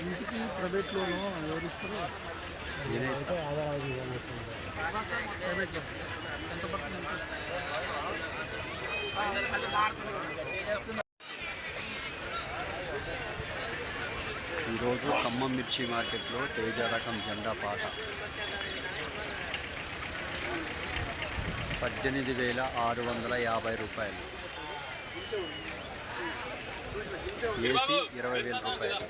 ఇంటికి ప్రైవేట్ లోను ఎవరు ఇస్తారు? ప్రైవేట్లో ఎంత పడుతుంది ఈరోజు ఖమ్మం మిర్చి మార్కెట్లో తేజ రకం జెండా పాట. పద్దెనిమిది వేల ఆరు వందల యాభై రూపాయలు. ఏసీ ఇరవై వేల రూపాయలు.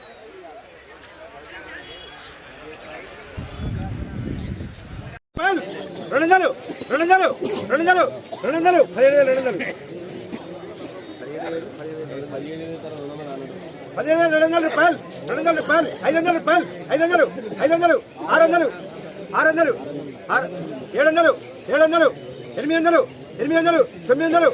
రెండు వందలు రెండు వందలు రెండు వందలు రెండు వందలు పదిహేడు వేలు రెండు వందలు పదిహేడు వేలు రెండు వందల రూపాయలు రెండు వందల రూపాయలు ఐదు వందల రూపాయలు ఐదు వందలు ఐదు వందలు ఆరు వందలు ఆరు వందలు ఆరు ఏడు వందలు ఏడు వందలు ఎనిమిది వందలు ఎనిమిది వందలు తొమ్మిది వందలు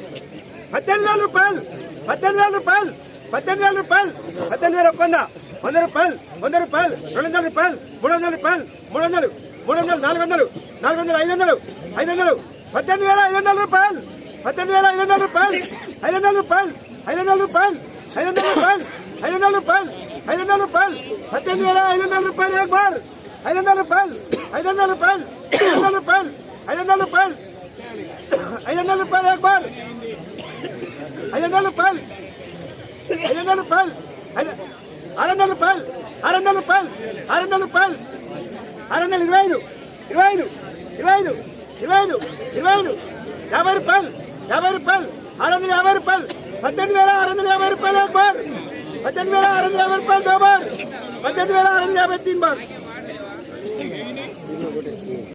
పద్దెనిమిది వేల రూపాయలు పద్దెనిమిది వేల రూపాయలు పద్దెనిమిది వేల రూపాయలు పద్దెనిమిది వేల ఒక్క వంద వంద రూపాయలు వంద రూపాయలు రెండు వందల రూపాయలు మూడు వందల రూపాయలు మూడు వందలు మూడు వందలు నాలుగు వందలు నాలుగు వందలు ఐదు వందలు ఐదు వందలు పద్దెనిమిది వేల ఐదు వందల రూపాయలు పద్దెనిమిది వేల ఐదు వందల రూపాయలు ఐదు వందల రూపాయలు ఐదు వందల రూపాయలు ఐదు వందల రూపాయలు ఐదు వందల రూపాయలు ఐదు వందల రూపాయలు పద్దెనిమిది వేల ఐదు వందల రూపాయలు అక్బర్ ఐదు వందల రూపాయలు ఐదు వందల రూపాయలు ఐదు వందల రూపాయలు ఐదు వందల రూపాయలు ఐదు వందల రూపాయలు అక్బర్ ఐదు వందల రూపాయలు ఐదు వందల రూపాయలు ఐదు ఆరు వందల రూపాయలు ఆరు వందల రూపాయలు ఆరు వందల రూపాయలు ఆరు వందల ఇరవై ఐదు ఇరవై ఐదు ఇరవై ఐదు ఇరవై ఐదు ఇరవై ఐదు. యాభై రూపాయలు యాభై రూపాయలు. ఆరు వందల యాభై రూపాయలు. పద్దెనిమిది వేల ఆరు వందల యాభై రూపాయలు అక్బర్. పద్దెనిమిది వేల ఆరు వందల యాభై రూపాయలు దోబర్. పద్దెనిమిది వేల ఆరు వందల యాభై తీన్